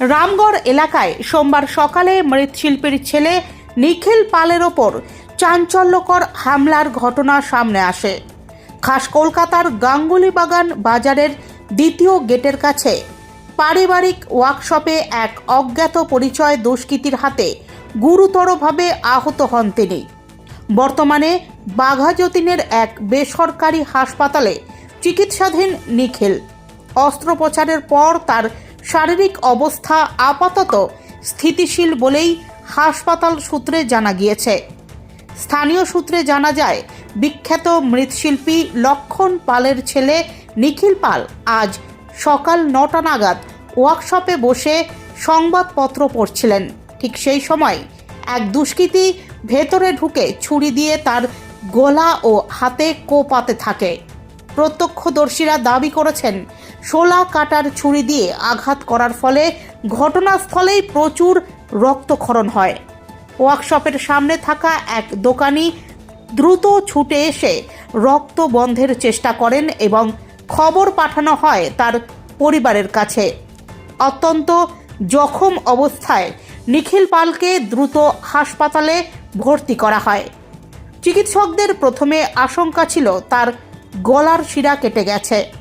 রামগড় এলাকায় সোমবার সকালে মৃৎশিল্পীর ছেলে নিখিল পালের ওপর চাঞ্চল্যকর হামলার ঘটনা সামনে আসে। খাস কলকাতার গাঙ্গুলি বাগান বাজারের দ্বিতীয় গেটের কাছে পারিবারিক ওয়ার্কশপে এক অজ্ঞাত পরিচয় দুষ্কৃতীর হাতে গুরুতরভাবে আহত হন তিনি। বর্তমানে বাঘাযতীনের এক বেসরকারি হাসপাতালে চিকিৎসাধীন নিখিল। অস্ত্রোপচারের পর তার শারীরিক অবস্থা আপাতত স্থিতিশীল বলেই হাসপাতাল সূত্রে জানা গিয়েছে। স্থানীয় সূত্রে জানা যায়, বিখ্যাত মৃৎশিল্পী লক্ষণ পালের ছেলে নিখিল পাল আজ সকাল নটা নাগাদ ওয়ার্কশপে বসে সংবাদপত্র পড়ছিলেন। ঠিক সেই সময় এক দুষ্কৃতী ভেতরে ঢুকে ছুরি দিয়ে তার গলা ও হাতে কোপাতে থাকে। প্রত্যক্ষদর্শীরা দাবি করেছেন, শোলা কাটার ছুরি দিয়ে আঘাত করার ফলে ঘটনাস্থলেই প্রচুর রক্তক্ষরণ হয়। ওয়ার্কশপের সামনে থাকা এক দোকানি দ্রুত ছুটে এসে রক্ত বন্ধের চেষ্টা করেন এবং খবর পাঠানো হয় তার পরিবারের কাছে। অত্যন্ত জখম অবস্থায় নিখিল পালকে দ্রুত হাসপাতালে ভর্তি করা হয়। চিকিৎসকদের প্রথমে আশঙ্কা ছিল তার গলার শিরা কেটে গেছে।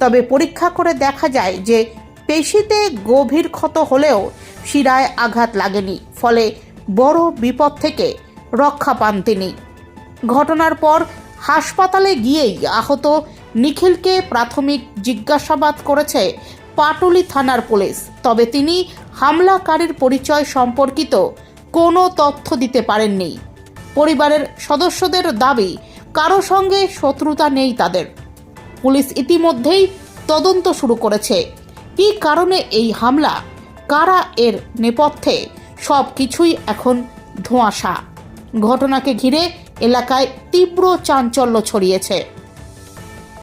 তবে পরীক্ষা করে দেখা যায় যে পেশিতে গভীর ক্ষত হলেও শিরায় আঘাত লাগেনি, ফলে বড় বিপদ থেকে রক্ষা পান তিনি। ঘটনার পর হাসপাতালে গিয়েই আহত নিখিলকে প্রাথমিক জিজ্ঞাসাবাদ করেছে পাটুলি থানার পুলিশ। তবে তিনি হামলাকারীর পরিচয় সম্পর্কিত কোনো তথ্য দিতে পারেননি। পরিবারের সদস্যদের দাবি কারও সঙ্গে শত্রুতা নেই তাদের। পুলিশ ইতিমধ্যেই তদন্ত শুরু করেছে। কি কারণে এই হামলা? কারা এর নেপথ্যে? সব কিছুই এখন ধোঁয়াশা। ঘটনাকে ঘিরে এলাকায় তীব্র চাঞ্চল্য ছড়িয়েছে।